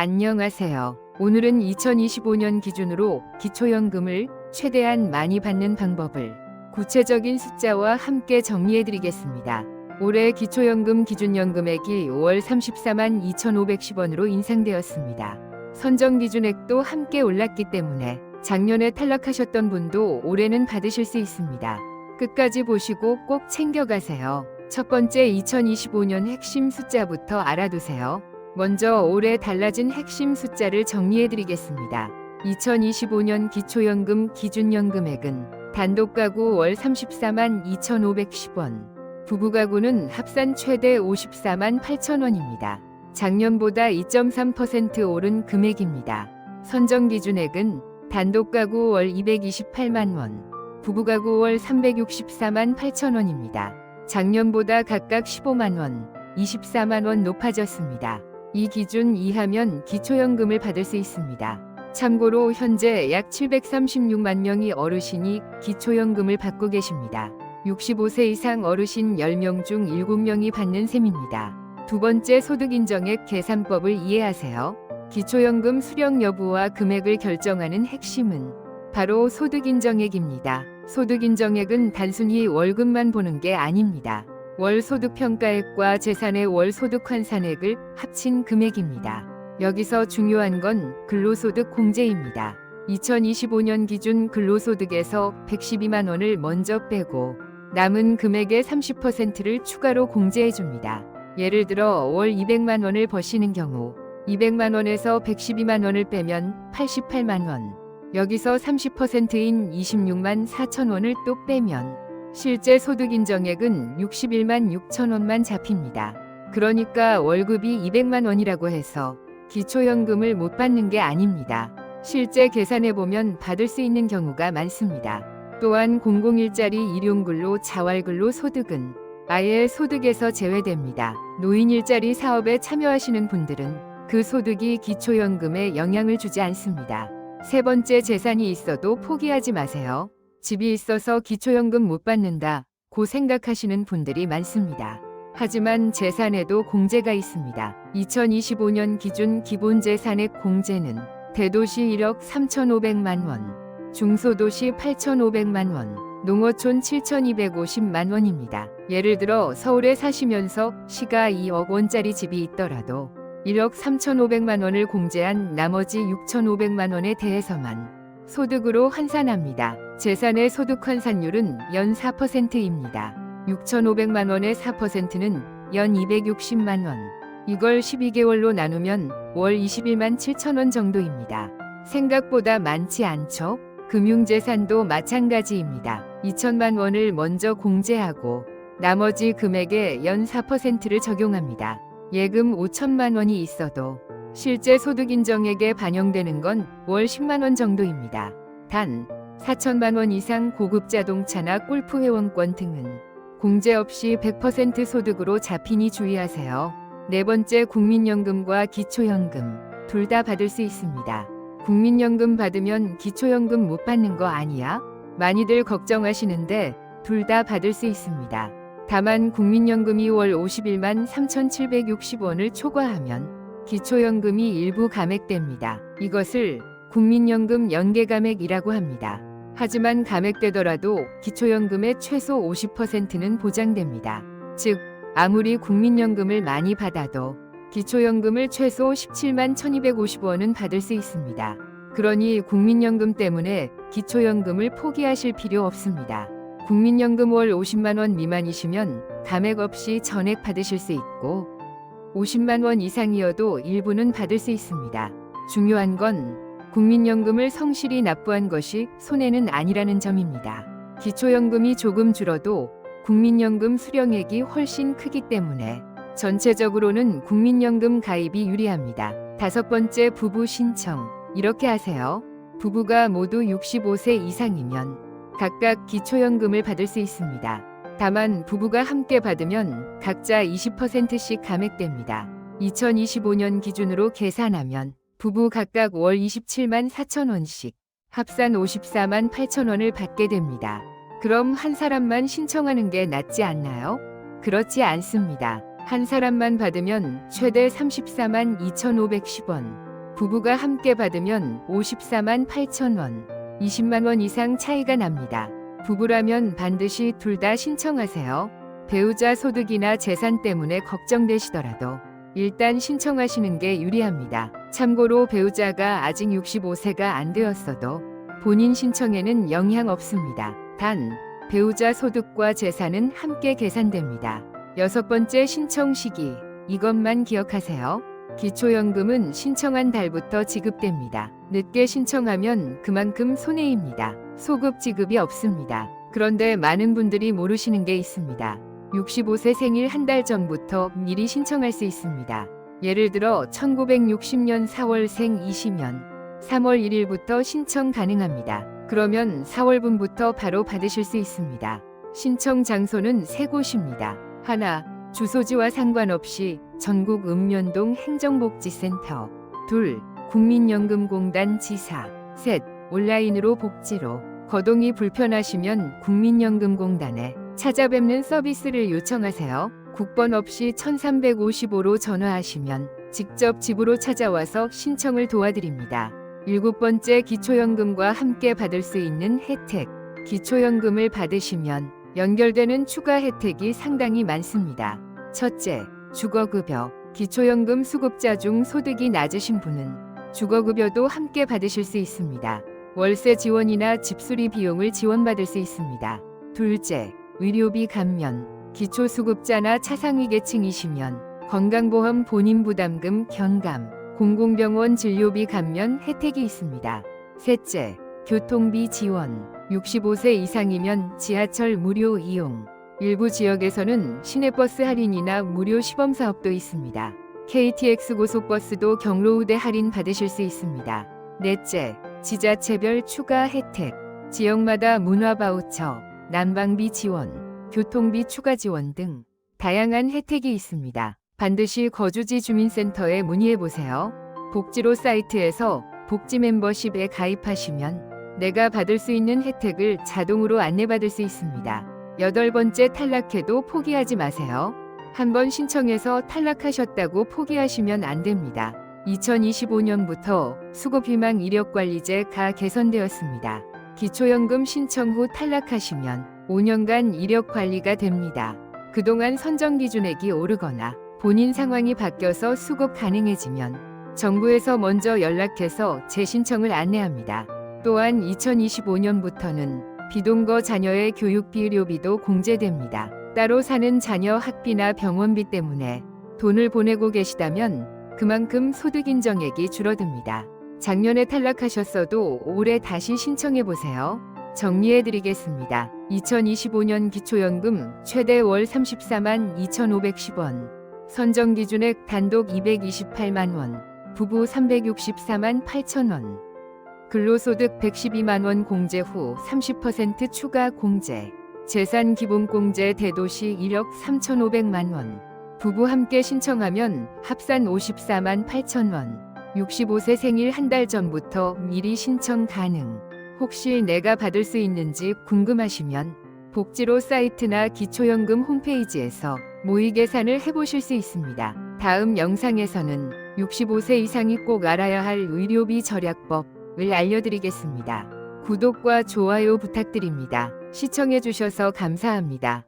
안녕하세요. 오늘은 2025년 기준으로 기초연금을 최대한 많이 받는 방법을 구체적인 숫자와 함께 정리해 드리겠습니다. 올해 기초연금 기준연금액이 5월 34만 2,510원으로 인상되었습니다. 선정 기준액도 함께 올랐기 때문에 작년에 탈락하셨던 분도 올해는 받으실 수 있습니다. 끝까지 보시고 꼭 챙겨가세요. 첫 번째 2025년 핵심 숫자부터 알아두세요. 먼저 올해 달라진 핵심 숫자를 정리해 드리겠습니다. 2025년 기초연금 기준연금액은 단독 가구 월 34만 2,510원, 부부 가구는 합산 최대 54만 8천원입니다. 작년보다 2.3% 오른 금액입니다. 선정 기준액은 단독 가구 월 228만 원, 부부 가구 월 364만 8천 원입니다. 작년보다 각각 15만 원, 24만 원 높아졌습니다. 이 기준 이하면 기초연금을 받을 수 있습니다. 참고로 현재 약 736만 명이 어르신이 기초연금을 받고 계십니다. 65세 이상 어르신 10명 중 7명이 받는 셈입니다. 두 번째 소득인정액 계산법을 이해하세요. 기초연금 수령 여부와 금액을 결정하는 핵심은 바로 소득인정액입니다. 소득인정액은 단순히 월급만 보는 게 아닙니다. 월 소득 평가액과 재산의 월 소득 환산액을 합친 금액입니다. 여기서 중요한 건 근로소득 공제입니다. 2025년 기준 근로소득에서 112만 원을 먼저 빼고 남은 금액의 30%를 추가로 공제해 줍니다. 예를 들어 월 200만 원을 버시는 경우 200만 원에서 112만 원을 빼면 88만 원. 여기서 30%인 26만 4천 원을 또 빼면 실제 소득 인정액은 61만 6천 원만 잡힙니다. 그러니까 월급이 200만 원이라고 해서 기초연금을 못 받는 게 아닙니다. 실제 계산해 보면 받을 수 있는 경우가 많습니다. 또한 공공일자리 일용근로 자활근로 소득은 아예 소득에서 제외됩니다. 노인 일자리 사업에 참여하시는 분들은 그 소득이 기초연금에 영향을 주지 않습니다. 세 번째 재산이 있어도 포기하지 마세요. 집이 있어서 기초연금 못 받는다. 고 생각하시는 분들이 많습니다. 하지만 재산에도 공제가 있습니다. 2025년 기준 기본 재산액 공제는 대도시 1억 3,500만 원, 중소도시 8,500만 원, 농어촌 7,250만 원입니다. 예를 들어 서울에 사시면서 시가 2억 원짜리 집이 있더라도 1억 3,500만 원을 공제한 나머지 6,500만 원에 대해서만 소득으로 환산합니다. 재산의 소득 환산율은 연 4%입니다. 6,500만 원의 4%는 연 260만 원. 이걸 12개월로 나누면 월 21만 7천 원 정도입니다. 생각보다 많지 않죠? 금융재산도 마찬가지입니다. 2천만 원을 먼저 공제하고 나머지 금액에 연 4%를 적용합니다. 예금 5천만 원이 있어도 실제 소득 인정액에 반영되는 건 월 10만 원 정도입니다. 단 4천만 원 이상 고급 자동차나 골프 회원권 등은 공제 없이 100% 소득으로 잡히니 주의하세요. 네 번째 국민연금과 기초연금 둘 다 받을 수 있습니다. 국민연금 받으면 기초연금 못 받는 거 아니야? 많이들 걱정하시는데 둘 다 받을 수 있습니다. 다만 국민연금이 월 51만 3,760원을 초과하면 기초연금이 일부 감액됩니다. 이것을 국민연금 연계감액이라고 합니다. 하지만 감액되더라도 기초연금의 최소 50%는 보장됩니다. 즉, 아무리 국민연금을 많이 받아도 기초연금을 최소 17만 1250원은 받을 수 있습니다. 그러니 국민연금 때문에 기초연금을 포기하실 필요 없습니다. 국민연금 월 50만 원 미만이시면 감액 없이 전액 받으실 수 있고 50만 원 이상이어도 일부는 받을 수 있습니다. 중요한 건 국민연금을 성실히 납부한 것이 손해는 아니라는 점입니다. 기초연금이 조금 줄어도 국민연금 수령액이 훨씬 크기 때문에 전체적으로는 국민연금 가입이 유리합니다. 다섯 번째 부부 신청. 이렇게 하세요. 부부가 모두 65세 이상이면 각각 기초연금을 받을 수 있습니다. 다만 부부가 함께 받으면 각자 20%씩 감액됩니다. 2025년 기준으로 계산하면 부부 각각 월 27만 4천 원씩 합산 54만 8천 원을 받게 됩니다. 그럼 한 사람만 신청하는 게 낫지 않나요? 그렇지 않습니다. 한 사람만 받으면 최대 34만 2,510원, 부부가 함께 받으면 54만 8천 원, 20만 원 이상 차이가 납니다. 부부라면 반드시 둘 다 신청하세요. 배우자 소득이나 재산 때문에 걱정되시더라도 일단 신청하시는 게 유리합니다. 참고로 배우자가 아직 65세가 안 되었어도 본인 신청에는 영향 없습니다. 단, 배우자 소득과 재산은 함께 계산됩니다. 여섯 번째 신청 시기. 이것만 기억하세요. 기초연금은 신청한 달부터 지급됩니다. 늦게 신청하면 그만큼 손해입니다. 소급 지급이 없습니다. 그런데 많은 분들이 모르시는 게 있습니다. 65세 생일 한 달 전부터 미리 신청할 수 있습니다. 예를 들어 1960년 4월생 20년 3월 1일부터 신청 가능합니다. 그러면 4월분부터 바로 받으실 수 있습니다. 신청 장소는 세 곳입니다. 하나, 주소지와 상관없이 전국 읍면동 행정복지센터. 둘, 국민연금공단 지사. 셋, 온라인으로 복지로. 거동이 불편하시면 국민연금공단에 찾아뵙는 서비스를 요청하세요. 국번 없이 1355로 전화하시면 직접 집으로 찾아와서 신청을 도와드립니다. 일곱 번째 기초연금과 함께 받을 수 있는 혜택. 기초연금을 받으시면 연결되는 추가 혜택이 상당히 많습니다. 첫째, 주거급여. 기초연금 수급자 중 소득이 낮으신 분은 주거급여도 함께 받으실 수 있습니다. 월세 지원이나 집수리 비용을 지원받을 수 있습니다. 둘째, 의료비 감면. 기초수급자나 차상위 계층이시면 건강보험 본인 부담금 경감, 공공병원 진료비 감면 혜택이 있습니다. 셋째, 교통비 지원. 65세 이상이면 지하철 무료 이용. 일부 지역에서는 시내버스 할인이나 무료 시범 사업도 있습니다. KTX 고속버스도 경로 우대 할인 받으실 수 있습니다. 넷째, 지자체별 추가 혜택. 지역마다 문화 바우처, 난방비 지원, 교통비 추가 지원 등 다양한 혜택이 있습니다. 반드시 거주지 주민센터에 문의해 보세요. 복지로 사이트에서 복지 멤버십에 가입하시면 내가 받을 수 있는 혜택을 자동으로 안내받을 수 있습니다. 여덟 번째 탈락해도 포기하지 마세요. 한번 신청해서 탈락하셨다고 포기하시면 안 됩니다. 2025년부터 수급희망 이력관리제가 개선되었습니다. 기초연금 신청 후 탈락하시면 5년간 이력 관리가 됩니다. 그동안 선정 기준액이 오르거나 본인 상황이 바뀌어서 수급 가능해지면 정부에서 먼저 연락해서 재신청을 안내합니다. 또한 2025년부터는 비동거 자녀의 교육비 의료비도 공제됩니다. 따로 사는 자녀 학비나 병원비 때문에 돈을 보내고 계시다면 그만큼 소득 인정액이 줄어듭니다. 작년에 탈락하셨어도 올해 다시 신청해 보세요. 정리해 드리겠습니다. 2025년 기초연금 최대 월 34만 2,510원. 선정 기준액 단독 228만 원. 부부 364만 8천 원. 근로소득 112만 원 공제 후 30% 추가 공제. 재산 기본 공제 대도시 1억 3,500만 원. 부부 함께 신청하면 합산 54만 8천 원. 65세 생일 한 달 전부터 미리 신청 가능. 혹시 내가 받을 수 있는지 궁금하시면 복지로 사이트나 기초연금 홈페이지에서 모의 계산을 해보실 수 있습니다. 다음 영상에서는 65세 이상이 꼭 알아야 할 의료비 절약법 을 알려드리겠습니다. 구독과 좋아요 부탁드립니다. 시청해주셔서 감사합니다.